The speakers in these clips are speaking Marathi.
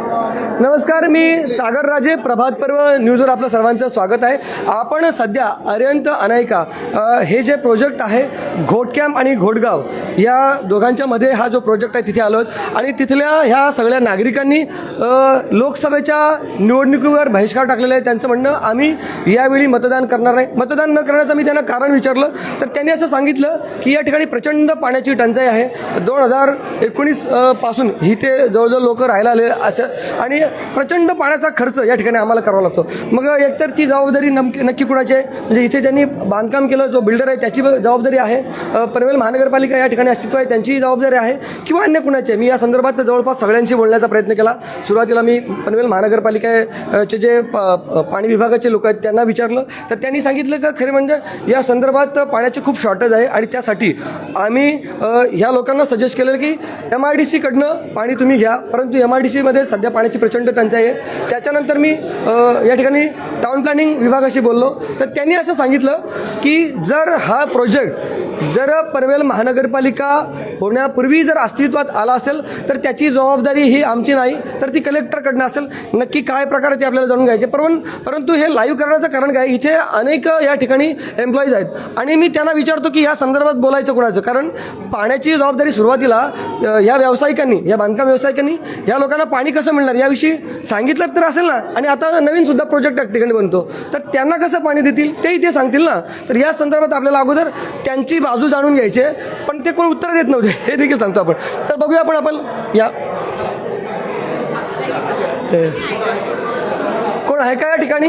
नमस्कार मी सागर राजे प्रभात पर्व न्यूजवर आपलं सर्वांचं स्वागत आहे. आपण सध्या अर्यंत अनायका हे जे प्रोजेक्ट आहे घोटकॅम्प आणि घोटगाव या दोघांच्या मध्ये हा जो प्रोजेक्ट आहे तिथे आलो आणि तिथल्या ह्या सगळ्या नागरिकांनी लोकसभेच्या निवडणुकीवर बहिष्कार टाकलेला आहे. त्यांचं म्हणणं आम्ही यावेळी मतदान करणार नाही. मतदान न करण्याचं मी त्यांना कारण विचारलं. तर त्यांनी असं सांगितलं की या ठिकाणी प्रचंड पाण्याची टंचाई आहे. दोन हजार एकोणीसपासून इथे जवळजवळ लोक राहायला आले असं. आणि प्रचंड पाण्याचा खर्च या ठिकाणी आम्हाला करावा लागतो. मग एकतर ती जबाबदारी नमकी नक्की कुणाची आहे? म्हणजे इथे ज्यांनी बांधकाम केलं जो बिल्डर आहे त्याची जबाबदारी आहे. पनवेल महानगरपालिका या ठिकाणी अस्तित्व आहे त्यांची जबाबदारी आहे किंवा अन्य कुणाची आहे? मी या संदर्भात जवळपास सगळ्यांशी बोलण्याचा प्रयत्न केला. सुरुवातीला मी पनवेल महानगरपालिकेचे जे प- पाणी विभागाचे लोक आहेत त्यांना विचारलं. तर त्यांनी सांगितलं का खरे म्हणजे या संदर्भात पाण्याची खूप शॉर्टेज आहे आणि त्यासाठी आम्ही ह्या लोकांना सजेस्ट केलं की एम आय डी सीकडनं पाणी तुम्ही घ्या. परंतु एम आय डी सीमध्ये सध्या पाण्याची प्रचंड टंचाई आहे. त्याच्यानंतर मी या ठिकाणी टाउन प्लॅनिंग विभागाशी बोललो. तर त्यांनी असं सांगितलं की जर हा प्रोजेक्ट जर पनवेल महानगरपालिका होण्यापूर्वी जर अस्तित्वात आला असेल तर त्याची जबाबदारी ही आमची नाही तर ती कलेक्टरकडनं असेल. नक्की काय प्रकार ते आपल्याला जाणून घ्यायचे. पण परंतु हे लाईव्ह करण्याचं कारण काय? इथे अनेक या ठिकाणी एम्प्लॉईज आहेत. आणि मी त्यांना विचारतो की या संदर्भात बोलायचं कोणाचं? कारण पाण्याची जबाबदारी सुरुवातीला या व्यावसायिकांनी या बांधकाम व्यावसायिकांनी या लोकांना पाणी कसं मिळणार? याविषयी सांगितलं तर असेल ना? आणि आता नवीन सुद्धा प्रोजेक्ट ठिकाणी बनतो. तर त्यांना कसं पाणी देतील? ते इथे सांगतील ना? तर या संदर्भात आपल्याला अगोदर त्यांची बाजू जाणून घ्यायची पण ते कोण उत्तर देत नव्हते. हे देखील सांगतो आपण. तर बघूया आपण आपण या. कोण आहे का या ठिकाणी?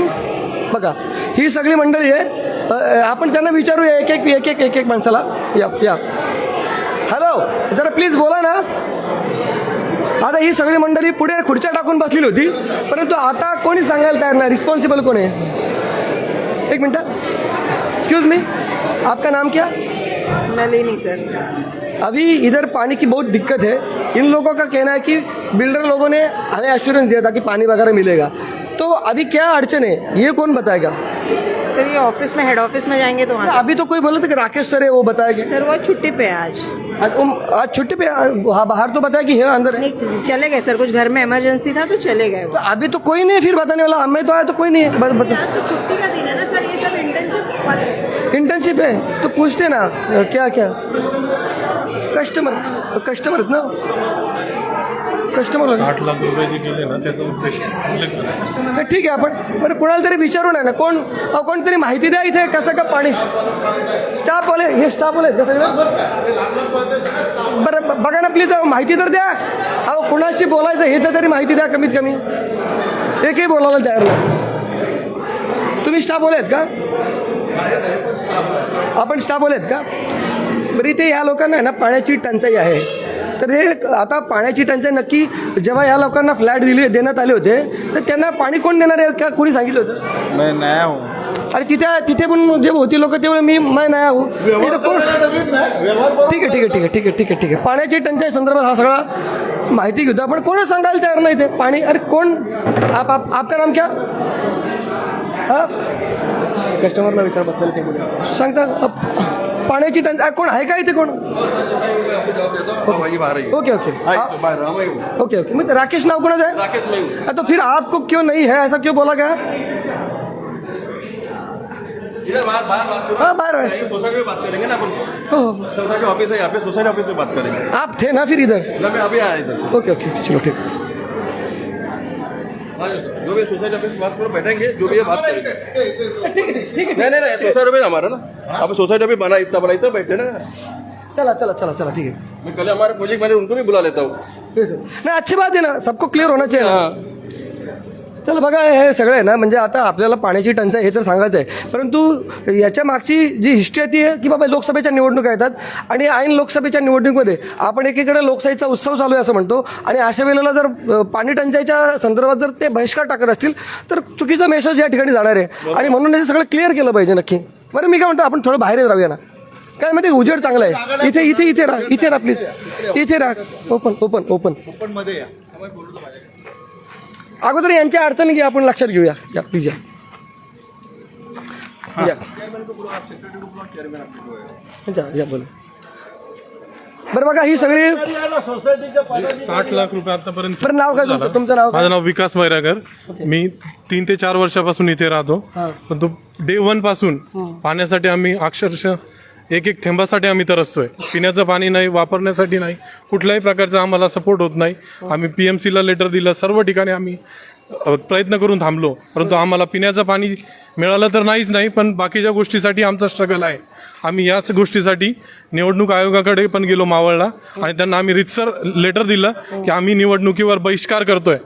बघा ही सगळी मंडळी आहे. आपण त्यांना विचारूया एक एक एक एक एक एक माणसाला. या या. हॅलो जरा प्लीज बोला ना. आता ही सगळी मंडळी पुढे खुर्च्या टाकून बसलेली होती परंतु आता कोणी सांगायला तयार नाही. रिस्पॉन्सिबल कोण आहे? एक मिनटं. एक्सक्यूज मी आपका नाम क्या? नलिनी सर अभी इधर पानी की बहुत दिक्कत है। इन लोगों का कहना है कि बिल्डर लोगों ने हमें एश्योरेंस दिया था कि पानी वगैरह मिलेगा। तो अभी क्या अड़चन है? ये कौन बताएगा? सर ये ऑफ़िस में हेड ऑफ़िस में जाएँगे तो वहाँ अभी तो कोई बोला था कि राकेश सर है वो बताएँगे। सर वो छुट्टी पे है आज। आज छुट्टी पे हाँ, बाहर तो बताया कि है अंदर। नहीं चले गए सर कुछ घर में इमरजेंसी था तो चले गए तो अभी तो कोई नहीं फिर बताने वाला हमें तो आया तो कोई नहीं बस बता। तो छुट्टी का दिन है ना सर ये सब इंटर्नशिप इंटर्नशिप है? तो पूछते ना क्या क्या? कस्टमर कस्टमर आहेत ना? कस्टमर आठ लाख रुपये जे गेले ना त्याचा उद्देश उल्लेख ठीक आहे आपण बरं कोणाला तरी विचारू ना कोण अहो कोणतरी माहिती द्या इथे कसं का पाणी? स्टाफ वाले हे स्टाफ वाले आहेत का सगळे? बरं ब- बघा ना प्लीज माहिती तर द्या. अहो कोणाशी बोलायचं हे तर तरी माहिती द्या कमीत कमी. एकही बोलायला तयार नाही. तुम्ही स्टाफ आहेत का? आपण स्टाफ आहेत का? बरं इथे ह्या लोकांना आहे ना पाण्याची टंचाई आहे. तर हे आता पाण्याची टंचाई नक्की जेव्हा या लोकांना फ्लॅट दिले देण्यात आले होते तर त्यांना पाणी कोण देणार आहे? का कोणी सांगितलं होतं? नया हूँ अरे तिथे तिथे पण जे होती लोक तेवढे मी मैं नाही आहो. ठीक आहे ठीक आहे ठीक आहे ठीक आहे ठीक आहे ठीक आहे. पाण्याची टंचाई संदर्भात हा सगळा माहिती घेतो. आपण कोण सांगायला तयार नाही ते पाणी अरे कोण? आप आप आपका नाम क्या? हा? कस्टमरला विचार बसलेलं सांगता? अप- पाण्याची टंचाई. कोण आहे का इथे कोण? Okay okay. Okay okay. मग राकेश नाव कोणाचं आहे? हाँ, तो फिर आपको क्यों नहीं है? ऐसा क्यों बोला गया? बाहर बाहर बात हाँ बाहर सोसाइटी में बात करेंगे ना अपन। ऑफ़िस है यहाँ पे सोसाइटी ऑफ़िस में बात करेंगे। आप थे ना फिर इधर मैं अभी आया इधर। ओके ओके चलो ठीक। जो भी सोसाइटी ऑफिस बात करो बैठेंगे जो भी है बात करेंगे। ठीक है ठीक है नहीं नहीं नहीं सोसाइटी ऑफिस हमारा ना। अब सोसाइटी ऑफिस बना इतना बड़ा इतना बैठे ना। चला चला चला चला ठीक है। मैं कल हमारे प्रोजेक्ट मैनेजर उनको भी बुला लेता हूँ। है. नाही अच्छी बात आहे ना सबको क्लिअर होना चाहिए हाँ। चला बघा हे सगळं आहे ना म्हणजे आता आपल्याला पाण्याची टंचाई हे तर सांगायचं आहे. परंतु याच्या मागची जी हिस्ट्री आहे ती आहे की बाबा लोकसभेच्या निवडणुका येतात आणि ऐन लोकसभेच्या निवडणुकीमध्ये आपण एकीकडे लोकशाहीचा उत्सव चालू आहे असं म्हणतो आणि अशा वेळेला जर पाणी टंचाईच्या संदर्भात जर ते बहिष्कार टाकत असतील तर चुकीचा मेसेज या ठिकाणी जाणार आहे. आणि म्हणून हे सगळं क्लिअर केलं पाहिजे नक्की. बरं मी काय म्हणतो आपण थोडं बाहेरच राहूया ना. काय माहिती उजेड चांगला आहे. इथे इथे इथे राहा इथे राहा प्लीज इथे राहा. ओपन ओपन ओपन अगोदर यांच्या अडचणी घ्या आपण लक्षात घेऊया. या प्लीज या या. या, या बोला. बरं बघा ही सगळी साठ लाख रुपये आतापर्यंत बरं नाव काय तुमचं? तुमचं नाव काय? माझं नाव विकास वैरागर मी तीन ते चार वर्षापासून इथे राहतो. पण तो डे वनपासून पाण्यासाठी आम्ही अक्षरशः एक एक थेंबासाठी आम्ही तरसतोय. पिण्याचं पाणी नाही वापरण्यासाठी नाही कुठल्याही प्रकारचा आम्हाला सपोर्ट होत नाही. आम्ही पी एम सीला लेटर दिलं सर्व ठिकाणी आम्ही प्रयत्न करून थांबलो. परंतु आम्हाला पिण्याचं पाणी मिळालं तर नाहीच नाही पण बाकीच्या गोष्टीसाठी आमचा स्ट्रगल आहे. आम्ही याच गोष्टीसाठी निवडणूक आयोगाकडे पण गेलो मावळला आणि त्यांना आम्ही रितसर लेटर दिलं की आम्ही निवडणुकीवर बहिष्कार करतोय.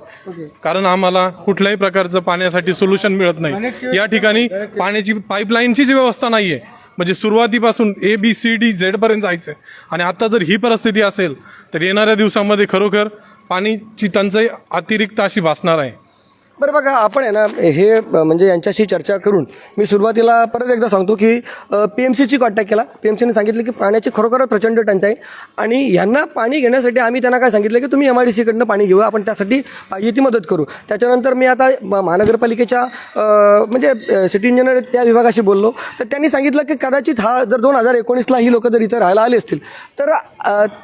कारण आम्हाला कुठल्याही प्रकारचं पाण्यासाठी सोल्युशन मिळत नाही. या ठिकाणी पाण्याची पाईपलाईनचीच व्यवस्था नाहीये. म्हणजे सुरुवातीपासून ए बी सी डी झेडपर्यंत जायचं आहे. आणि आता जर ही परिस्थिती असेल तर येणाऱ्या दिवसामध्ये खरोखर पाणीची टंचाई अतिरिक्त अशी भासणार आहे. बरं बघा आपण आहे ना हे म्हणजे यांच्याशी चर्चा करून मी सुरुवातीला परत एकदा सांगतो की पी एम सीची कॉन्टॅक्ट केला. पी एम सीने सांगितलं की पाण्याची खरोखर प्रचंड टंचाई आणि यांना पाणी घेण्यासाठी आम्ही त्यांना काय सांगितलं की तुम्ही एम आय डी सीकडनं पाणी घेऊ आपण त्यासाठी पाहिजे ती मदत करू. त्याच्यानंतर मी आता महानगरपालिकेच्या म्हणजे सिटी इंजिनियर त्या विभागाशी बोललो. तर त्यांनी सांगितलं की कदाचित हा जर दोन हजार एकोणीसला ही लोकं जर इथं राहायला आले असतील तर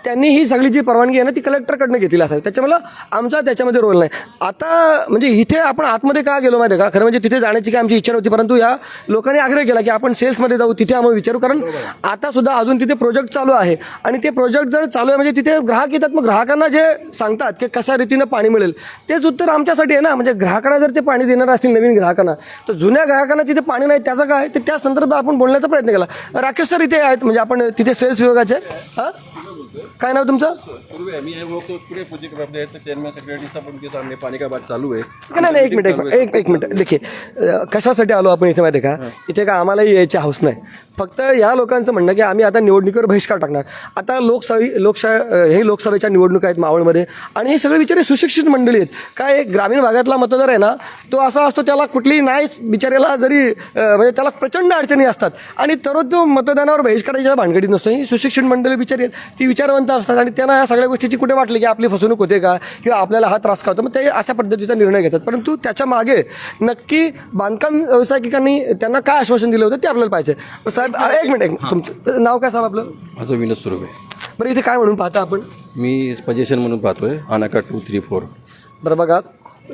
त्यांनी ही सगळी जी परवानगी आहे ना ती कलेक्टरकडनं घेतली असावी. त्याच्यामुळं आमचा त्याच्यामध्ये रोल नाही. आता म्हणजे इथे आपण आतमध्ये का गेलो माहिती का? खरं म्हणजे तिथे जाण्याची काय आमची इच्छा नव्हती परंतु या लोकांनी आग्रह केला की आपण सेल्समध्ये जाऊ तिथे आम्हाला विचारू कारण आता सुद्धा अजून तिथे प्रोजेक्ट चालू आहे. आणि ते प्रोजेक्ट जर चालू आहे म्हणजे तिथे ग्राहक येतात मग ग्राहकांना जे सांगतात की कशा रीतीनं पाणी मिळेल तेच उत्तर आमच्यासाठी आहे ना. म्हणजे ग्राहकांना जर ते पाणी देणार असतील नवीन ग्राहकांना तर जुन्या ग्राहकांना तिथे पाणी नाही त्याचं काय? तर त्या संदर्भात आपण बोलण्याचा प्रयत्न केला. राकेश सर इथे आहेत म्हणजे आपण तिथे सेल्स विभागाचे. हां? काय नाव तुमचं? मी पूरे प्रोजेक्ट चेयरमैन का बात चालू है नाही नाही एक मिनिट एक मिनिट एक एक मिनिट. देखीए अ, कशासाठी आलो आपण इथे माहिती आहे का? इथे का आम्हालाही यायची हौस नाही. फक्त या लोकांचं म्हणणं की आम्ही आता निवडणुकीवर बहिष्कार टाकणार. आता लोकसभा लोकशा अ, हे लोकसभेच्या निवडणुका आहेत मावळमध्ये आणि हे सगळे विचारे सुशिक्षित मंडळी आहेत. काय एक ग्रामीण भागातला मतदार आहे ना तो असा असतो त्याला कुठलीही नाही बिचाऱ्याला जरी अ, म्हणजे त्याला प्रचंड अडचणी असतात. आणि तरच तो मतदानावर बहिष्काराच्या भानगडीत नसतो. ही सुशिक्षित मंडळी बिचारी आहेत. ती विचारवंत असतात आणि त्यांना या सगळ्या गोष्टीची कुठे वाटली की आपली फसवणूक होते का किंवा आपल्याला हा त्रास का होतो? मग ते अशा पद्धतीचा निर्णय घेतात. परंतु त्याच्यामागे नक्की बांधकाम व्यावसायिकांनी त्यांना काय आश्वासन दिलं होतं ते आपल्याला पाहिजे. साहेब एक मिनिट एक. तुमचं नाव काय साहेब आपलं? माझं विनोद सुरू बरं इथे काय म्हणून पाहता आपण? मी पजेशन म्हणून पाहतोय अनाका टू थ्री फोर बरं बघा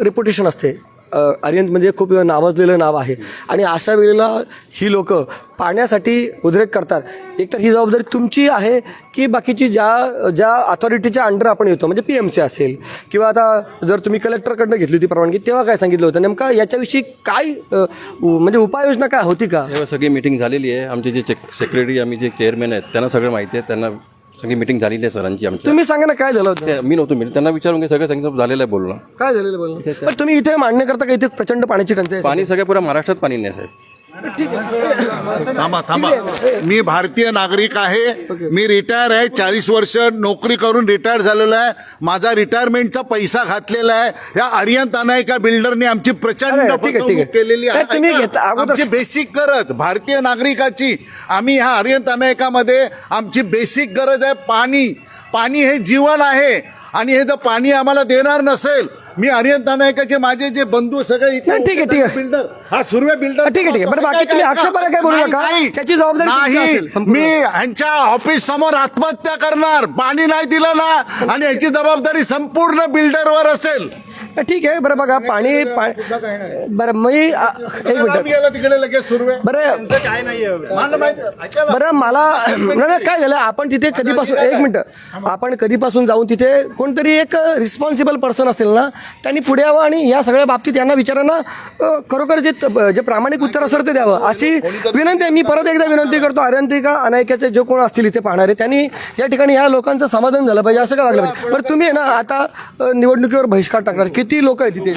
रेप्युटेशन असते. अरियंत म्हणजे खूप नावाजलेलं नाव आहे. आणि अशा वेळेला ही लोक पाण्यासाठी उद्रेक करतात. एकतर ही जबाबदारी तुमची आहे की बाकीची ज्या ज्या अथॉरिटीच्या अंडर आपण येतो म्हणजे पी एम सी असेल किंवा आता जर तुम्ही कलेक्टरकडनं घेतली होती परवानगी तेव्हा काय सांगितलं होतं? नेमका याच्याविषयी काय उ- म्हणजे उपाययोजना काय होती का? तेव्हा सगळी मीटिंग झालेली आहे. आमचे जे सेक्रेटरी आम्ही जे चेअरमॅन आहेत त्यांना सगळं माहिती आहे. त्यांना सगळी मीटिंग झालेली आहे सरांची आमची. तुम्ही सांगा ना काय झालं होतं? ते- मी नव्हतो मी त्यांना विचारून घे सगळं सांगितलं झालेलं आहे बोलणं काय झालेलं बोलणं? पण तुम्ही इथे मान्य करता का? इथे प्रचंड पाण्याची टंचाई आहे? पाणी सगळ्या पुऱ्या महाराष्ट्रात पाणी नाही साहेब. थांबा थांबा. मी भारतीय नागरिक आहे. मी रिटायर आहे. चाळीस वर्ष नोकरी करून रिटायर झालेलो आहे. माझा रिटायरमेंटचा पैसा घातलेला आहे. या आर्यन तानायका बिल्डरने आमची प्रचंड. फसवणूक केलेली आहे. आमची बेसिक गरज भारतीय नागरिकाची आम्ही ह्या आर्यन तानायकामध्ये आमची बेसिक गरज आहे पाणी. पाणी हे जीवन आहे. आणि हे जर पाणी आम्हाला देणार नसेल मी आर्यन तानायकाचे माझे जे बंधू सगळे इथे नाही, ठीक आहे, ठीक आहे. बिल्डर हा सुर्वे बिल्डर ठीक आहे, ठीक आहे. बरं, बाकी तुम्ही आक्षेपार्ह काय बोलू नका. नाही. त्याची जबाबदारी तुमची नाही असेल, संपूर्ण. मी ह्यांच्या ऑफिस समोर आत्महत्या करणार पाणी नाही दिलं ना आणि याची जबाबदारी संपूर्ण बिल्डरवर असेल ठीक आहे बरं बघा पाणी पा- बरं मी आ, एक मिनिट. तिकडे लगेच बरं. काय. बरं मला नाही, नाही, काय झालं? आपण तिथे कधीपासून एक मिनिट. आपण कधीपासून जाऊन तिथे कोणतरी एक रिस्पॉन्सिबल पर्सन असेल ना त्यांनी पुढे यावं आणि या सगळ्या बाबतीत यांना विचारांना अ, खरोखर जे त- जे प्रामाणिक उत्तर असेल ते द्यावं. अशी विनंती आहे. मी परत एकदा विनंती करतो आर्यंतिका अनायकाचे जे कोण असतील इथे पाहणारे त्यांनी या ठिकाणी या लोकांचं समाधान झालं पाहिजे असं काय वागलं पाहिजे? बरं तुम्ही आहे ना आता अ, निवडणुकीवर बहिष्कार टाकणार. किती लोक आहेत तिथे?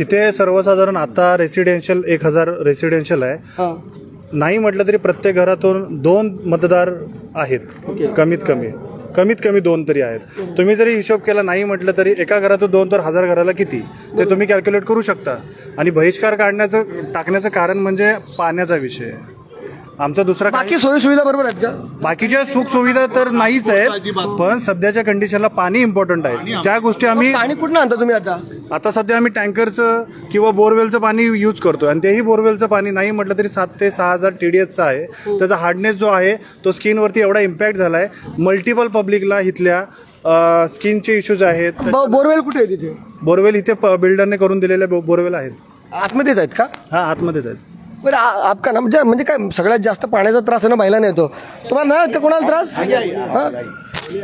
इथे सर्वसाधारण आता रेसिडेन्शियल एक हजार रेसिडेन्शियल आहे. हां. नाही म्हटलं तरी प्रत्येक घरातून दोन मतदार आहेत. कमीत कमी. कमीत कमी दोन तरी आहेत. तुम्ही जरी हिशोब केला नाही म्हटलं तरी एका घरातून दोन तर हजार घराला किती? ते तुम्ही कॅल्क्युलेट करू शकता. आणि बहिष्कार काढण्याचं टाकण्याचं कारण म्हणजे पाण्याचा विषय. आमचा दुसरा बाकी सोयी सुविधा बरोबर आहेत का? बाकीच्या सुख सुविधा तर नाहीच आहेत पण सध्याच्या कंडिशनला पाणी इम्पॉर्टंट आहे. त्या गोष्टी आम्ही पाणी कुठनं आणता तुम्ही आता? आता सध्या आम्ही टँकरचं किंवा बोरवेलचं पाणी यूज करतो आणि तेही बोरवेलचं पाणी नाही म्हटलं तरी सात ते सहा हजार टी डी एचचं आहे. त्याचा हार्डनेस जो आहे तो स्किनवरती एवढा इम्पॅक्ट झाला आहे मल्टिपल पब्लिकला इथल्या स्किनचे इश्यूज आहेत. ब- बोरवेल कुठे आहे तिथे? बोरवेल इथे बिल्डरने करून दिलेले बो- बोरवेल आहेत. आतमध्येच आहेत का? हा आतमध्येच आहेत. बरं आ- आपका ना म्हणजे म्हणजे काय सगळ्यात जास्त पाण्याचा त्रास आहे ना महिलांना येतो तुम्हाला ना का कोणाला त्रास? हाँ?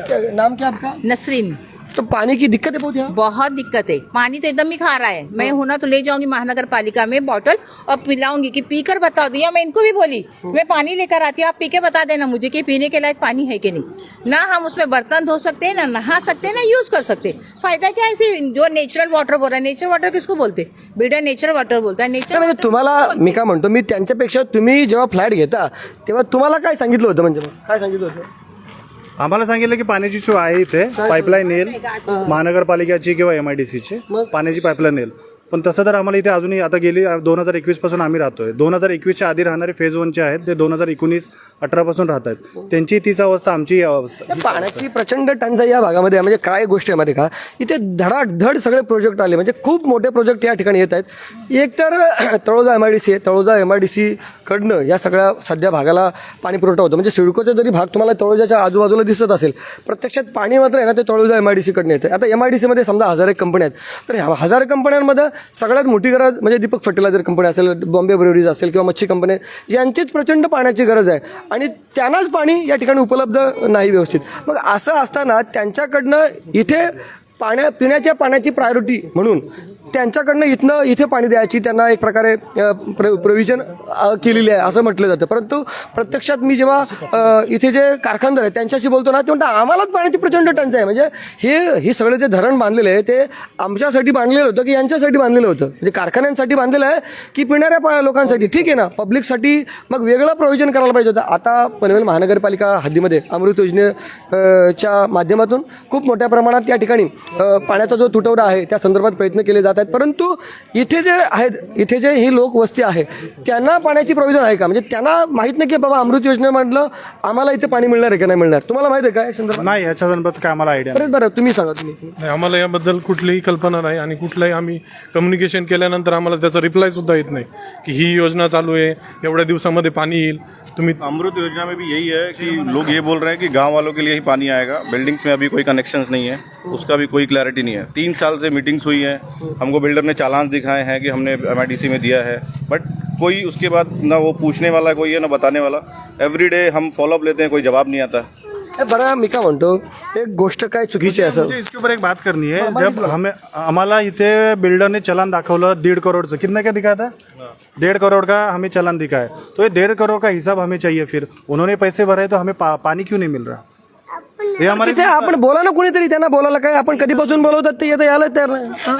क्या- नाम क्या आपका? नसरीन. तो पानी की दिक्कत है बहुत यहाँ? बहुत दिक्कत है। पानी तो एकदम ही खा रहा है। मैं होना तो ले जाऊँगी महानगर पालिका में बॉटल और पिलाऊँगी कि पीकर बता दो मैं इनको भी बोली मैं पानी लेकर आती हूँ आप पी के बता देना मुझे कि पीने के लायक पानी है कि नहीं। ना हम उसमें बर्तन धो सकते हैं ना नहा सकते हैं ना यूज़ कर सकते। फ़ायदा क्या है इसे जो नेचुरल वाटर बोल रहा है? नेचुरल वाटर किसको बोलते? बिल्डर नेचुरल वाटर बोलता है। नेचर म्हणजे तुम्हाला मी काय म्हणतो मी त्यांच्यापेक्षा तुम्ही जेव्हा फ्लॅट घेता तेव्हा तुम्हाला काय सांगितलं होतं म्हणजे? काय सांगितलं होतं? आम्हाला सांगितलं की पाण्याची सोय आहे इथे. पाईपलाईन येईल. महानगरपालिकेची किंवा एम आय डी सीची मग? पाण्याची पाईपलाईन येईल. पण तसं तर आम्हाला इथे अजूनही आता गेली दोन हजार एकवीसपासून आम्ही राहतोय. दोन हजार एकवीसच्या आधी राहणारे फेज वनचे आहेत ते दोन हजार एकोणीस अठरा पासून राहत आहेत. त्यांची तीच अवस्था आमची ही अवस्था. पाण्याची प्रचंड टंचाई या भागामध्ये आहे. म्हणजे काय गोष्ट आहे माहिती आहे का? इथे धडाधड सगळे प्रोजेक्ट आले. म्हणजे खूप मोठे प्रोजेक्ट या ठिकाणी येत आहेत. एक तर Taloja M I D C आहे. तळोजा एम आय डी सीकडनं या सगळ्या सध्या भागाला पाणी पुरवठा होतो. म्हणजे सिडकोचा जरी भाग तुम्हाला तळोजाच्या आजूबाजूला दिसत असेल प्रत्यक्षात पाणी मात्र आहे ना ते तळोजा एम आय डी सीकडनं येतं आता एम आय डी सीमध्ये समजा हजार एक कंपन्या आहेत. तर ह्या हजार कंपन्यांमध्ये सगळ्यात मोठी गरज म्हणजे दीपक फर्टिलायझर कंपनी असेल बॉम्बे ब्रेवरीज असेल किंवा मच्छी कंपनी यांचीच प्रचंड पाण्याची गरज आहे. आणि त्यांनाच पाणी या ठिकाणी उपलब्ध नाही व्यवस्थित. मग असं असताना त्यांच्याकडनं इथे पाण्या पिण्याच्या पाण्याची प्रायोरिटी म्हणून त्यांच्याकडनं इथनं इथे पाणी द्यायची त्यांना एक प्रकारे प्र प्रोव्हिजन केलेली आहे असं म्हटलं जातं. परंतु प्रत्यक्षात मी जेव्हा इथे जे कारखानदार आहेत त्यांच्याशी बोलतो ना ते म्हणतात आम्हालाच पाण्याची प्रचंड टंचाई आहे. म्हणजे हे हे सगळं जे धरण बांधलेलं आहे ते आमच्यासाठी बांधलेलं होतं की यांच्यासाठी बांधलेलं होतं? म्हणजे कारखान्यांसाठी बांधलेलं आहे की पिणाऱ्या पा- लोकांसाठी? ठीक आहे ना पब्लिकसाठी मग वेगळं प्रोव्हिजन करायला पाहिजे होतं. आता पनवेल महानगरपालिका हद्दीमध्ये अमृत योजनेच्या च्या माध्यमातून खूप मोठ्या प्रमाणात या ठिकाणी पाण्याचा जो तुटवडा आहे त्या संदर्भात प्रयत्न केले जात आहेत परंतु इथे जे आहेत इथे जे ही लोकवस्ती आहे त्यांना पाण्याची प्रोव्हिजन आहे का? म्हणजे त्यांना माहीत नाही की बाबा अमृत योजनेमधलं आम्हाला इथे पाणी मिळणार आहे का नाही मिळणार? तुम्हाला माहिती आहे का या संदर्भात? नाही याच्या संदर्भात काय आम्हाला आयडिया बरं बरं तुम्ही सांगा तुम्ही. नाही आम्हाला याबद्दल कुठलीही कल्पना नाही आणि कुठलाही आम्ही कम्युनिकेशन केल्यानंतर आम्हाला त्याचा रिप्लाय सुद्धा येत नाही की ही योजना चालू आहे एवढ्या दिवसामध्ये पाणी येईल. तुम्ही अमृत योजना में भी यही है कि लोग ये बोल रहे हैं कि गांव वालों के लिए ही पानी आएगा। बिल्डिंग्स में अभी कोई कनेक्शंस नहीं है उसका भी कोई क्लैरिटी नहीं है। तीन साल से मीटिंग्स हुई हैं हमको बिल्डर ने चालान दिखाए हैं कि हमने एम में दिया है। बट कोई उसके बाद ना वो पूछने वाला कोई है ना बताने वाला। एवरी डे हम फॉलोअप लेते हैं कोई जवाब नहीं आता। ए, बरं मी काय म्हणतो एक गोष्ट काय चुकीची आहे मुझे असं इसके ऊपर एक बात करनी है। जब हमें हमारा इथे बिल्डर ने चलान दाखवलं डेढ़ करोड़ से। कितना क्या दिखाया था? डेढ़ करोड़ का हमें चलान दिखा है। तो ये डेढ़ करोड़ का हिसाब हमें चाहिए फिर। उन्होंने पैसे भरे तो हमें पा, पानी क्यों नहीं मिल रहा? ये हमारे तिथे आपण बोला ना कोणीतरी त्यांना बोलायला काय आपण कधीपासून बोलवतात ते येतं यायला तयार नाही हा?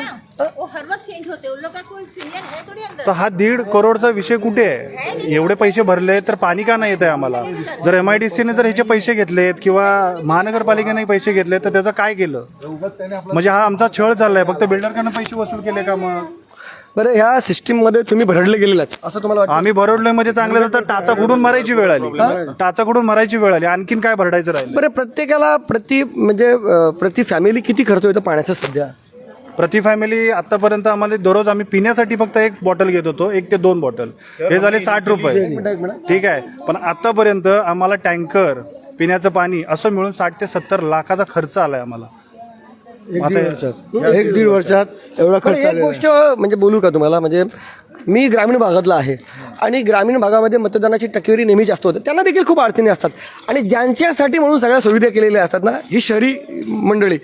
वो हर वक्त चेंज होते. उन लोग का कोई सीनियर है थोड़ी अंदर? तर हा दीड करोडचा विषय कुठे आहे? एवढे पैसे भरले तर पाणी का नाही येत आहे आम्हाला? जर एम आय डी सीने जर ह्याचे पैसे घेतलेत किंवा महानगरपालिकेने पैसे घेतले तर त्याचं काय केलं? म्हणजे हा आमचा छळ चाललाय. फक्त बिल्डरकडनं पैसे वसूल केले का मग? बरं ह्या सिस्टीममध्ये तुम्ही भरडले गेलेले असं तुम्हाला वाटतं? आम्ही भरवलोय म्हणजे चांगलं तर टाचा कुडून मारायची वेळ आली. टाचा कुडून मारायची वेळ आली. आणखीन काय भरडायचं राहिलं बरं प्रत्येकाला प्रति म्हणजे अं, प्रति फॅमिली किती खर्च होतो पाण्याचा सध्या? प्रति फॅमिली आतापर्यंत आम्हाला दररोज आम्ही पिण्यासाठी फक्त एक बॉटल घेत होतो एक ते दोन बॉटल हे झाले साठ रुपये. ठीक आहे. पण आतापर्यंत आम्हाला टँकर पिण्याचं पाणी असं मिळून साठ ते सत्तर लाखाचा खर्च आलाय आम्हाला. एक दीड वर्षात. एवढा खर्च एक गोष्ट म्हणजे बोलू का तुम्हाला म्हणजे मी ग्रामीण भागातला आहे आणि ग्रामीण भागामध्ये मतदानाची टक्केवारी नेहमी जास्त होते. त्यांना देखील खूप अडचणी असतात. आणि ज्यांच्यासाठी म्हणून सगळ्या सुविधा केलेल्या असतात ना ही शहरी मंडळी.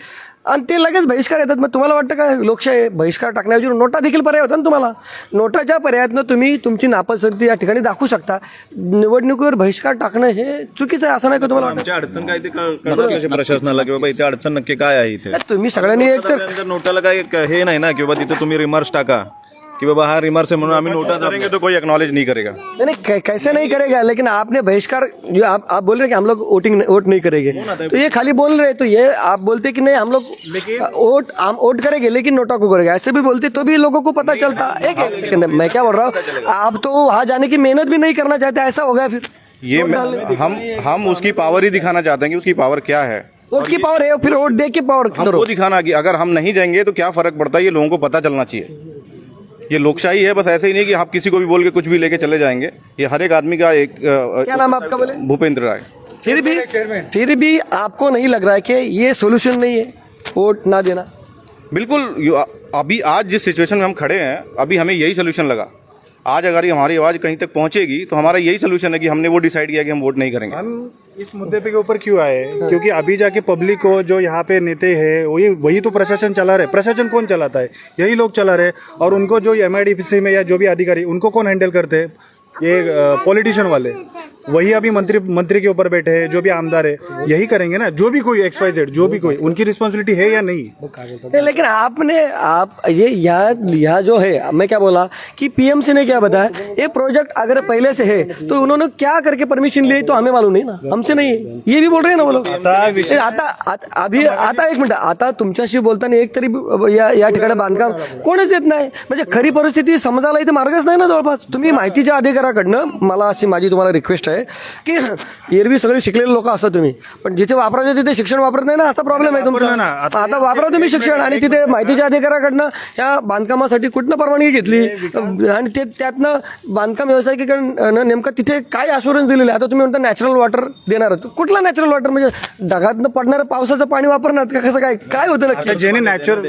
आणि ते लगेच बहिष्कार येतात. मग तुम्हाला वाटतं का लोकशाही बहिष्कार टाकण्याऐवजी नोटा देखील पर्याय होता ना तुम्हाला? नोटाच्या पर्यायातनं तुम्ही तुमची नापसंती या ठिकाणी दाखवू शकता. निवडणुकीवर बहिष्कार टाकणं हे चुकीचं आहे असं नाही का तुम्हाला वाटतं? अडचण काय ते प्रशासनाला की बाबा इथे अडचण नक्की काय आहे इथे? नाही, तुम्ही सगळ्यांनी एक तर नोटाला काय क- हे नाही ना की बाबा तिथे तुम्ही रिमार्क्स टाका. कि बाबा हा रिमार्क्स आहे म्हणून आम्ही नोटा करेंगे तो कोई एक्नॉलेज नहीं करेगा। नहीं नहीं कैसे नहीं करेगा लेकिन आपने बहिष्कार जो आप आप बोल रहे हैं कि हम लोग वोटिंग वोट नहीं करेंगे। तो ये खाली बोल रहे तो ये आप बोलते कि नहीं हम लोग वोट हम वोट करेंगे लेकिन नोटा को करेगा। ऐसे भी बोलते तो भी लोगों को पता चलता। एक सेकंड मैं क्या बोल रहा हूँ? आप तो वहाँ जाने की मेहनत भी नहीं करना चाहते ऐसा हो गया फिर। ये हम हम उसकी पावर ही दिखाना चाहते हैं कि उसकी पावर क्या है। वोट की पावर है फिर वोट दे के पावर हमको दिखाना कि अगर हम नहीं जाएँगे तो क्या फ़र्क पड़ता है? ये लोगों को पता चलना चाहिए। ये लोकशाही है बस ऐसे ही नहीं कि आप किसी को भी बोल के कुछ भी लेके चले जाएँगे। ये हर एक आदमी का एक क्या नाम आपका बोले? भूपेंद्र राय। फिर भी फिर भी आपको नहीं लग रहा है कि ये सोल्यूशन नहीं है वोट ना देना? बिल्कुल अभी आज जिस सिचुएशन में हम खड़े हैं अभी हमें यही सोल्यूशन लगा। आज अगर हमारी आवाज़ कहीं तक पहुंचेगी तो हमारा यही सोल्यूशन है कि हमने वो डिसाइड किया कि हम वोट नहीं करेंगे। हम इस मुद्दे पे के ऊपर क्यों आए? क्योंकि अभी जाके पब्लिक को जो यहाँ पे नेते है, वही वही तो प्रशासन चला रहे प्रशासन कौन चलाता है? यही लोग चला रहे और उनको जो एम में या जो भी अधिकारी, उनको कौन हैंडल करते हैं? ये पॉलिटिशियन वाले। वही अभी मंत्री मंत्री के ऊपर बैठे हैं जो भी आमदार है यही करेंगे ना जो भी कोई एक्स वाई जेड जो भी कोई उनकी रिस्पॉन्सिबिलिटी है या नहीं? नहीं, लेकिन आपने आप ये यहाँ यहाँ जो है मैं क्या बोला कि पीएमसी ने क्या बताया? ये प्रोजेक्ट अगर पहले से है तो उन्होंने क्या करके परमिशन ली तो हमें मालूम नहीं ना। हमसे नहीं। ये भी बोल रहे हैं ना वो लोग। आता अभी आता एक मिनिट आता तुमच्याशी बोलताना एक तरी या ठिकाणी बांधकाम। कोणच येत नाही? म्हणजे खरी परिस्थिती समजायला इथे मार्गच नाही ना जवळपास। तुम्ही माहितीच्या अधिकाराकडनं मला अशी माझी तुम्हाला रिक्वेस्ट आहे की एरवी सगळे शिकलेले लोक असता तुम्ही. पण जिथे वापरायचे तिथे शिक्षण वापरत नाही ना? असा प्रॉब्लेम आहे तुमचा. आता वापरा तुम्ही शिक्षण आणि तिथे माहितीच्या अधिकाराकडनं या बांधकामासाठी कुठनं परवानगी घेतली? आणि ते त्यातनं बांधकाम व्यावसायिकीकडनं नेमकं तिथे काय अश्युरन्स दिलेलं आहे? आता तुम्ही म्हणता नॅचरल वॉटर देणार आहात. कुठला नॅचरल वॉटर म्हणजे ढगातनं पडणारं पावसाचं पाणी वापरणार का? कसं काय काय होतं नक्की? ज्याने नॅचरल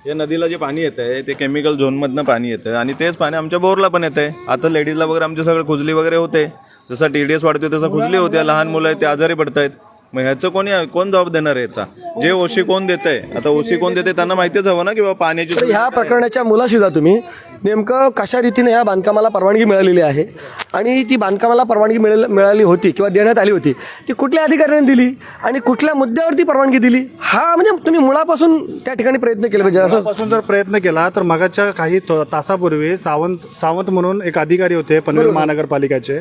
हा या नदीला जे पाणी येत आहे ते केमिकल झोनमधनं पाणी येतं आणि तेच पाणी आमच्या बोरला पण येत आहे आता लेडीजला वगैरे आमचे सगळे खुजली वगैरे होते. जसं टी डी एस वाढतोय तसं खुजली होते. लहान मुलं आहेत ते आजारी पडत आहेत मग ह्याचं कोणी कोण जबाब देणार आहे याचा? जे ओशी कोण देत आहे आता ओशी कोण देते त्यांना माहितीच हवं ना की बाबा पाण्याची ह्या प्रकरणाच्या मुलाशी जा तुम्ही. नेमकं कशा रीतीने ह्या बांधकामाला परवानगी मिळालेली आहे? आणि ती बांधकामाला परवानगी मिळाल मिळाली होती किंवा देण्यात आली होती ती कुठल्या अधिकाऱ्याने दिली? आणि कुठल्या मुद्द्यावरती परवानगी दिली? हा म्हणजे तुम्ही मुळापासून त्या ठिकाणी प्रयत्न केले पाहिजे असं? पासून जर प्रयत्न केला तर मगाच्या काही तासापूर्वी सावंत सावंत म्हणून एक अधिकारी होते पनवेल महानगरपालिकेचे.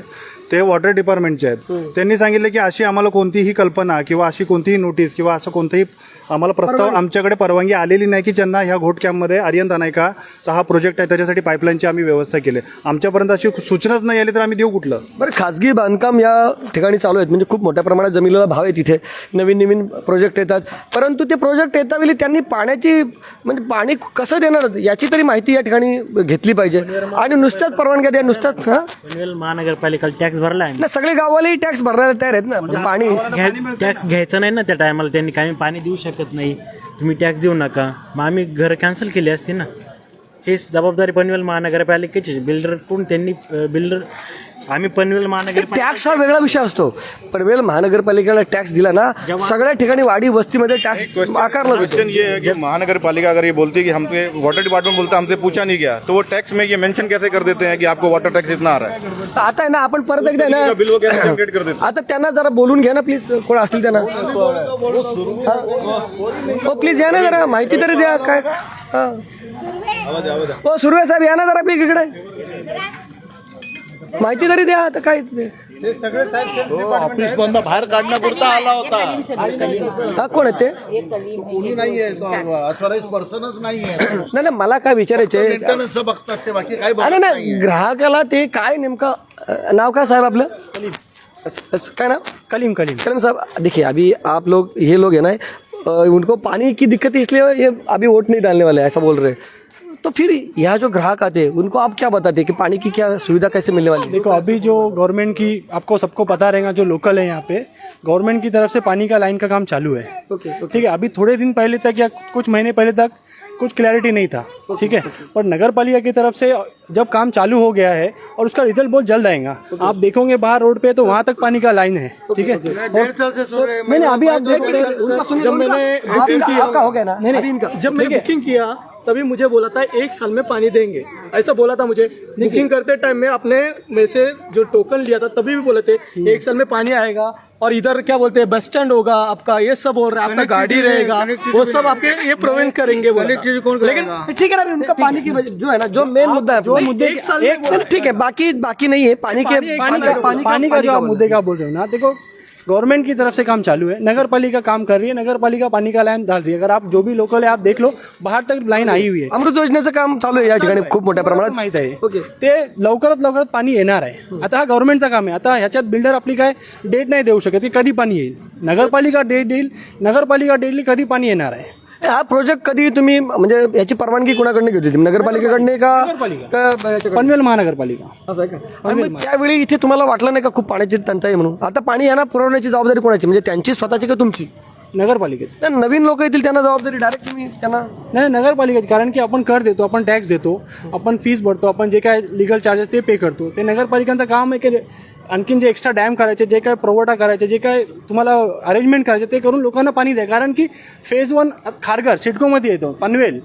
ते वॉटर डिपार्टमेंटचे आहेत. त्यांनी सांगितले की अशी आम्हाला कोणतीही कल्पना किंवा अशी कोणतीही नोटीस किंवा असं कोणतंही आम्हाला प्रस्ताव आमच्याकडे परवानगी आलेली नाही की ज्यांना ह्या घोट कॅम्पमध्ये आर्यन नायकाचा हा प्रोजेक्ट आहे त्याच्यासाठी पाईपलाईनची आम्ही व्यवस्था केली. आमच्यापर्यंत अशी सूचनाच नाही आली तर आम्ही देऊ कुठलं? बरं खाजगी बांधकाम या ठिकाणी चालू आहेत. म्हणजे खूप मोठ्या प्रमाणात जमिनीला भाव आहे तिथे नवीन नवीन प्रोजेक्ट येतात. परंतु ते प्रोजेक्ट येतावेळी त्यांनी पाण्याची म्हणजे पाणी कसं देणार? याची तरी माहिती या ठिकाणी घेतली पाहिजे. आणि नुसत्याच परवानग्या द्या नुसत्याच हां? पनवेल महानगरपालिकेला टॅक्स भरला आहे ना सगळे गाववालेही टॅक्स भरणारे तयार आहेत ना. पाणी टॅक्स घ्यायचा नाही ना त्या टायमाला त्यांनी काही पाणी देऊ शकत नाही. तुम्ही टॅक्स देऊ नका. मग आम्ही घर कॅन्सल केली असती ना. हेच जबाबदारी पनवेल महानगरपालिकेची बिल्डर कोण त्यांनी बिल्डर आम्ही पनवेल महानगरपालिका टॅक्स हा वेगळा विषय असतो. पनवेल महानगरपालिकेला टॅक्स दिला ना सगळ्या ठिकाणी वाडी वस्तीमध्ये टॅक्स आकारला जातो. क्वेश्चन ये है कि महानगर पालिका अगर ये बोलती है कि हमसे वाटर डिपार्टमेंट बोलता है हमसे पूछा नहीं गया। तो वो टैक्स में ये मेंशन कैसे कर देते हैं कि आपको वाटर टैक्स इतना आ रहा है? आता आहे ना आपण परत एकदा आहे का बिल वो कैसे ना जनरेट कर देते आता त्यांना जरा बोलून घ्या ना प्लीज कोण असतील त्यांना? हा. हो प्लीज या ना जरा. माहिती तरी द्या काय हा. हो सुरवे साहेब या ना जरा प्लीज इकडे. माहिती तरी द्या आता काय ते. ऑफिस बंद बाहेर काढण्यापुरता आला होता. हा कोण आहे ते? कोणी नाहीये अथॉराइज पर्सनच नाहीये. नाही नाही मला काय विचारायचे मेंटेनन्स बघतात ते बाकी काय नाहीये. ग्राहकाला ते काय नेमकं अ, नाव काय साहेब आपलं? अस- अस- काय नाव? कलीम कलीम. कलम साहब देखिए अभी आप लोग ये लोग हैं ना अ, उनको पानी की दिक्कत है इसलिए ये अभी वोट नहीं डालने वाले हैं, ऐसा बोल रहे हैं। तो फिर यहाँ जो ग्राहक आते हैं उनको आप क्या बताते हैं कि पानी की क्या सुविधा कैसे मिलने वाली है? देखो अभी जो गवर्नमेंट की आपको सबको पता रहेगा जो लोकल है यहाँ पे गवर्नमेंट की तरफ़ से पानी का लाइन का काम चालू है। ठीक है अभी थोड़े दिन पहले तक या कुछ महीने पहले तक कुछ क्लैरिटी नहीं था ठीक है? पर नगर पालिका की तरफ़ से जब काम चालू हो गया है और उसका रिज़ल्ट बहुत जल्द आएगा आप देखोगे बाहर रोड पे तो वहाँ तक पानी का लाइन है ठीक है? और- नहीं नहीं अभी आप देख रहे हैं, जब मैंने बुकिंग किया आपका हो गया ना नहीं नहीं जब मैंने बुकिंग किया तभी मुझे बोला था एक साल में पानी देंगे। ऐसा बोला था मुझे। बुकिंग करते टाइम में अपने में से जो टोकन लिया था तभी भी बोले थे एक साल में पानी आएगा। और इधर क्या बोलते हैं बस स्टैंड होगा आपका ये सब हो रहा है आपका गाड़ी रहेगा। वो सब आपके ये प्रोवाइड करेंगे बोला लेकिन ठीक है ना उनका पानी की जो है ना जो मेन मुद्दा है जो मुद्दे ठीक है बाकी बाकी नहीं है पानी के पानी का पानी पानी का जो आप मुद्दे का बोल रहे हो ना? देखो गवर्नमेंट की तरफ से काम चालू है। नगर पालिका काम कर रही है। नगर पालिका पानी का लाइन डाल रही है। अगर आप जो भी लोकल है आप देख लो बाहर तक लाईन आई हुई आहे अमृत योजनेचं काम चालू आहे या ठिकाणी खूप मोठ्या प्रमाणात. माहीत आहे. ओके. ते लवकरात लवकरात पाणी येणार आहे. आता हा गव्हर्नमेंटचं काम आहे. आता ह्याच्यात बिल्डर आपली काय डेट नाही देऊ शकत. की कधी पाणी येईल? नगरपालिका डेट देईल. नगरपालिका डेटली कधी पाणी येणार आहे? हा प्रोजेक्ट कधी तुम्ही म्हणजे याची परवानगी कोणाकडनं घेतली होती? नगरपालिकेकडनं का? का याच्याकडनं? पनवेल महानगरपालिका. असं आहे का? आणि मग त्यावेळी इथे तुम्हाला वाटलं नाही का खूप पाण्याची टंचाई आहे म्हणून? आता पाणी यांना पुरवण्याची जबाबदारी कोणाची? म्हणजे त्यांची स्वतःची का तुमची? नगरपालिकेची. नाही, नवीन लोक येतील त्यांना जबाबदारी डायरेक्ट तुम्ही त्यांना नाही नगरपालिकेची कारण की आपण कर देतो आपण टॅक्स देतो आपण फीस भरतो आपण जे काय लिगल चार्जेस ते पे करतो. ते नगरपालिकांचं काम आहे की आणखीन जे एक्स्ट्रा डॅम करायचे जे काय पुरवठा करायचे जे काय तुम्हाला अरेंजमेंट करायचे ते करून लोकांना पाणी द्या. कारण की फेज वन खारघर सिडकोमध्ये येतो पनवेल.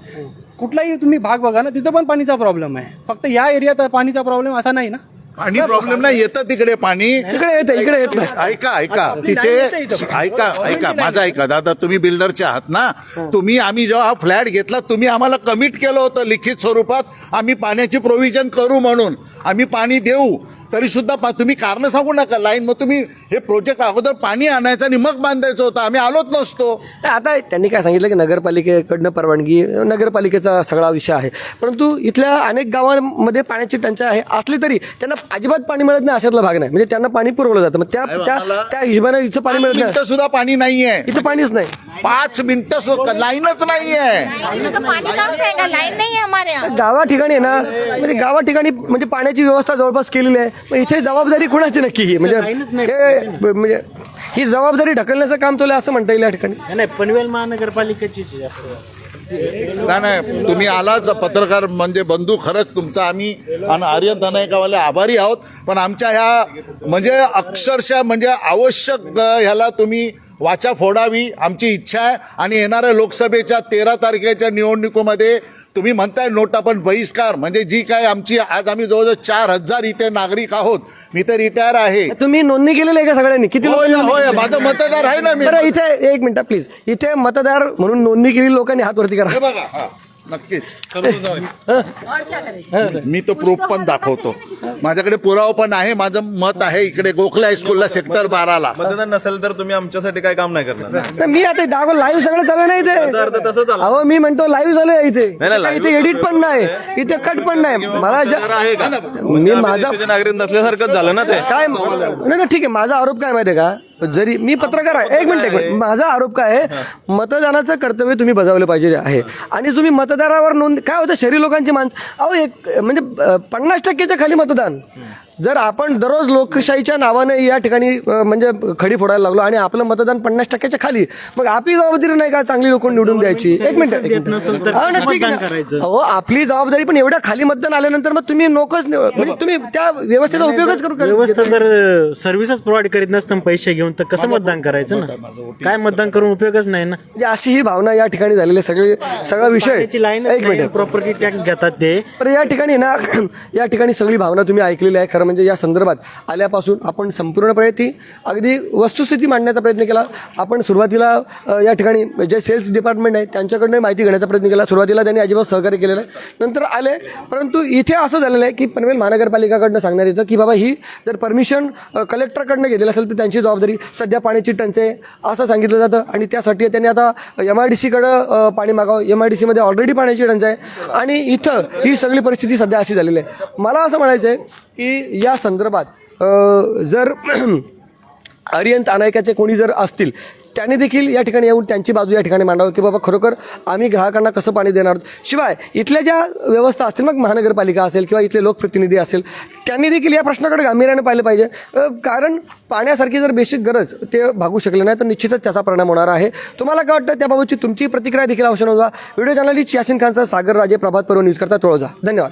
कुठलाही तुम्ही भाग बघा ना तिथं पण पाणीचा प्रॉब्लेम आहे. फक्त या एरियात पाणीचा प्रॉब्लेम असा नाही ना. पाणी प्रॉब्लेम नाही येतं तिकडे पाणी. इकडे येतं इकडे येत. नाही ऐका. ऐका तिथे. ऐका ऐका. line माझा ऐका दादा तुम्ही बिल्डरचे आहात ना? तुम्ही आम्ही जेव्हा हा फ्लॅट घेतला तुम्ही आम्हाला कमिट केलं होतं लिखित स्वरूपात. आम्ही पाण्याची प्रोव्हिजन करू म्हणून. आम्ही पाणी देऊ. तरी सुद्धा तुम्ही कारण सांगू नका. लाईन मग तुम्ही हे प्रोजेक्ट अगोदर पाणी आणायचं आणि मग बांधायचं होतं. आम्ही आलोच नसतो. आता त्यांनी काय सांगितलं की नगरपालिकेकडनं परवानगी नगरपालिकेचा सगळा विषय आहे. परंतु इथल्या अनेक गावांमध्ये पाण्याची टंचाई आहे. असली तरी त्यांना अजिबात पाणी मिळत नाही अशातला भाग नाही. म्हणजे त्यांना पाणी पुरवलं जातं. मग त्या त्या त्या हिशोबाने इथं पाणी मिळत मिनिटं नाही. सुद्धा पाणी नाहीये. इथं पाणीच नाही. पाच मिनिटं सुद्धा लाईनच नाहीये. तो पानी कहाँ से आएगा लाइन नहीं है हमारे यहाँ. गावा ठिकाणी आहे ना म्हणजे गावा ठिकाणी म्हणजे पाण्याची व्यवस्था जवळपास केलेली आहे. मग इथे जबाबदारी कुणाची नक्की ही? म्हणजे हे म्हणजे ही जबाबदारी ढकलण्याचं काम तुला असं म्हणता येईल या ठिकाणी. नाही, पनवेल महानगरपालिकेचीच आहे जास्त. नाही नाही तुम्ही आलाच पत्रकार म्हणजे बंधू खरंच तुमचा आम्ही आणि आर्यन धनायकावाले आभारी आहोत. पण आमच्या ह्या म्हणजे अक्षरशः म्हणजे आवश्यक ह्याला तुम्ही वाचा फोडावी आमची इच्छा आहे. आणि येणाऱ्या लोकसभेच्या तेरा तारखेच्या निवडणुकीमध्ये तुम्ही म्हणताय नोटा पण बहिष्कार म्हणजे जी काय आमची आज आम्ही जवळजवळ चार हजार इथे नागरिक आहोत. मी तर रिटायर आहे. तुम्ही नोंदणी केलेली आहे का सगळ्यांनी? किती होय माझं मतदार आहे ना मी. इथे एक मिनिट प्लीज इथे मतदार म्हणून नोंदणी केलेली लोकांनी हात वरती करा. बघा नक्कीच. मी तो प्रूफ पण दाखवतो. माझ्याकडे पुरावा पण आहे माझं मत आहे इकडे गोखले हायस्कूलला सेक्टर बाराला. मतदान नसेल तर तुम्ही आमच्यासाठी काय काम नाही करणार. नाही, मी आता दाखव लाईव्ह सगळं चालू नाही याचा अर्थ आला. अहो मी म्हणतो लाईव्ह झालं इथे. नाही, live इथे एडिट पण नाही. इथे कट पण नाही. मला ज्या- मतदार आहे का? मी माझा देशाचे नागरिक नसल्यासारखंच झालं ना ते. काय नाही नाही ठीक आहे. माझा आरोप काय माहिती आहे का? जरी मी पत्रकार आहे. एक मिनिट एक मिनिट. माझा आरोप काय आहे? मतदानाचं कर्तव्य तुम्ही बजावलं पाहिजे. आहे. आणि तुम्ही मतदारावर नोंद काय होतं? शहरी लोकांची मान अहो एक म्हणजे पन्नास टक्क्याच्या खाली मतदान. जर आपण दररोज लोकशाहीच्या नावाने या ठिकाणी म्हणजे खडी फोडायला लागलो आणि आपलं मतदान पन्नास टक्क्याच्या खाली मग आपली जबाबदारी नाही का चांगली लोक निवडून द्यायची? एक मिनिट हो आपली जबाबदारी पण एवढ्या खाली मतदान आल्यानंतर मग तुम्ही नोकच म्हणजे तुम्ही त्या व्यवस्थेचा उपयोगच करू व्यवस्था जर सर्व्हिसच प्रोव्हाइड करीत नसतं पैसे घेऊन तर कसं मतदान करायचं ना? काय मतदान करून उपयोगच नाही ना? म्हणजे अशी ही भावना या ठिकाणी झालेली आहे. सगळे सगळा विषय त्याची लाईन एक मिनिट. प्रॉपर्टी टॅक्स घेतात ते. पण या ठिकाणी ना या ठिकाणी सगळी भावना तुम्ही ऐकलेली आहे. खरं म्हणजे या संदर्भात आल्यापासून आपण संपूर्णपणे ती अगदी वस्तुस्थिती मांडण्याचा प्रयत्न केला. आपण सुरुवातीला या ठिकाणी जे सेल्स डिपार्टमेंट आहे त्यांच्याकडनं माहिती घेण्याचा प्रयत्न केला. सुरुवातीला त्यांनी अजिबात सहकार्य केलेलं आहे. नंतर आले परंतु इथे असं झालेलं आहे की पनवेल महानगरपालिकाकडनं सांगण्यात येतं की बाबा ही जर परमिशन कलेक्टरकडनं घेतलेलं असेल तर त्यांची जबाबदारी सध्या पाण्याची टंचाई आहे, असं सांगितलं जातं. आणि त्यासाठी त्यांनी आता एम आय डी सीकडं पाणी मागावं. एम आय डी सीमध्ये ऑलरेडी पाण्याची टंचाई आहे. आणि इथं ही सगळी परिस्थिती सध्या अशी झालेली आहे. मला असं म्हणायचं आहे की या संदर्भात जर अरियंत अनायकाचे कोणी जर असतील त्यांनी देखील या ठिकाणी येऊन त्यांची बाजू या ठिकाणी मांडावं की बाबा खरोखर आम्ही ग्राहकांना कसं पाणी देणार? आहोत शिवाय इथल्या ज्या व्यवस्था असतील मग महानगरपालिका असेल किंवा इथले लोकप्रतिनिधी असेल त्यांनी देखील या प्रश्नाकडे गांभीर्याने पाहिलं पाहिजे. कारण पाण्यासारखी जर बेसिक गरज ते भागू शकले नाही तर निश्चितच त्याचा परिणाम होणार आहे. तुम्हाला काय वाटतं? त्याबाबतची तुमची प्रतिक्रिया देखील अवश्य नोंदवा. व्हिडिओ जर्नलिस्ट यासिन खानचा सागर राजे प्रभात पर्व न्यूज करता तोळजा. धन्यवाद.